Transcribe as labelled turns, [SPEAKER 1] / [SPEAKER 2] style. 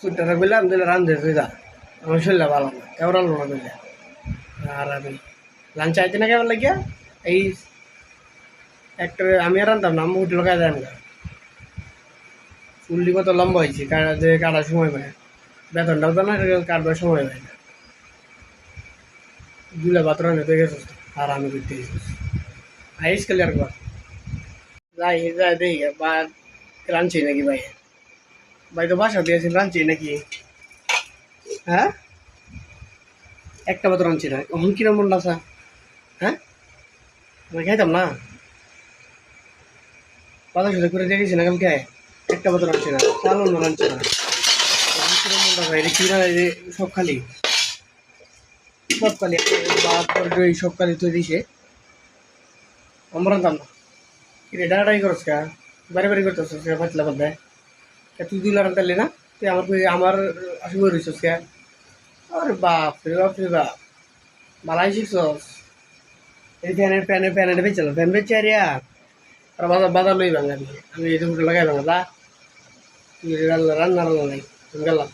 [SPEAKER 1] সুটটা বললাম দিলে রান্ধে তুই যা। আমার শরীরটা ভালো না কেউ রান্না না বললে আর আমি লাঞ্চ আইতে না কেমন লাগিয়া এই একটা আমি আর রান্তাম না, আমি উঠে লোকায় দেন না। ফুলটি কত লম্বা হয়েছে যে কাটার সময় পায় বেতনটাও তো না কাটবার সময় পায় না। দুলে বাতরা নিতে গেছে আর আমি করতে গেছি। আইস কালি আর যাই যাই দেখি বা, রাঁধছি নাকি ভাই? ভাই তো বাসা দিয়েছি রাঁধছি নাকি? হ্যাঁ? একটা মতো রাঁধছি না। এখন কিরম মন আসা হ্যাঁ? খাইতাম না? বাজার সাথে করে দেখেছি না কালকে? একটা মতো রাঁধছি না। চালও না রাঁধছি না। এখন কিরম এটা কি না বাদ আমরা রাঁধতাম না। কিরে ডাটাই করছ বারে বারে করতেছ করবে কে তুই লাখ তাহলে না? তুই আমার আমার আসবে রয়েছিস কে আরে বাপ রে বাপ রে বাপ। মালাই শিখছস? এই ফ্যানের ফ্যানে ফ্যানে বেচাল ফ্যান বেচে আর আর। বাজার বাজার লই ভাঙা আমি এই দুটো লাগাই ভাঙা রান্না রান্না রান্না নাই গেলাম।